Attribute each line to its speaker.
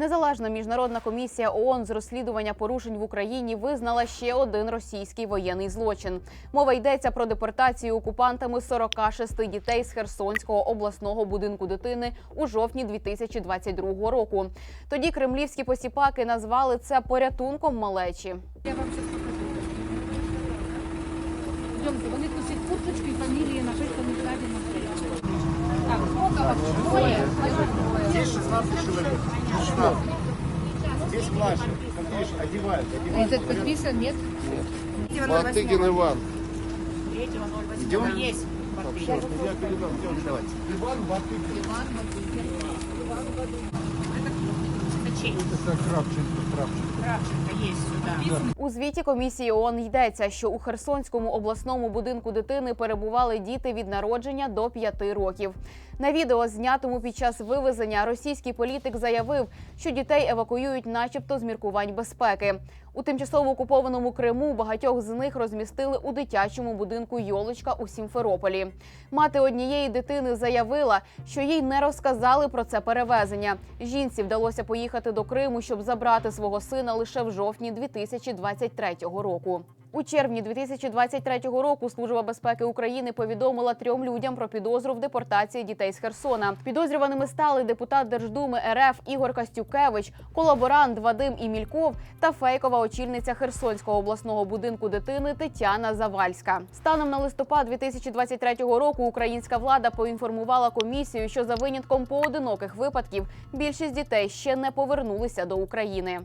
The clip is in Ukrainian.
Speaker 1: Незалежна міжнародна комісія ООН з розслідування порушень в Україні визнала ще один російський воєнний злочин. Мова йдеться про депортацію окупантами 46 дітей з Херсонського обласного будинку дитини у жовтні 2022 року. Тоді кремлівські посіпаки назвали це порятунком малечі.
Speaker 2: Я вам. Идемте, вони носять курточки, фамілії, написано ззаді на. Так? Двоє?
Speaker 3: Здесь 16 человек. 16. Здесь Маша. Здесь одевают. одевают.
Speaker 2: Этот подписан, нет?
Speaker 4: Нет. Мартыгин Иван.
Speaker 3: 3.08. Где он? Есть. Я передам. Иван Батыгин. Иван Батыгин. Батыкин. Это Кравченко, Кравченко.
Speaker 1: У звіті комісії ООН йдеться, що у Херсонському обласному будинку дитини перебували діти від народження до 5 років. На відео, знятому під час вивезення, російський політик заявив, що дітей евакуюють, начебто, з міркувань безпеки. У тимчасово окупованому Криму багатьох з них розмістили у дитячому будинку Йолочка у Сімферополі. Мати однієї дитини заявила, що їй не розказали про це перевезення. Жінці вдалося поїхати до Криму, щоб забрати свого сина лише в жовтні 2023 року. У червні 2023 року Служба безпеки України повідомила трьом людям про підозру в депортації дітей з Херсона. Підозрюваними стали депутат Держдуми РФ Ігор Костюкевич, колаборант Вадим Імільков та фейкова очільниця Херсонського обласного будинку дитини Тетяна Завальська. Станом на листопад 2023 року українська влада поінформувала комісію, що за винятком поодиноких випадків більшість дітей ще не повернулися до України.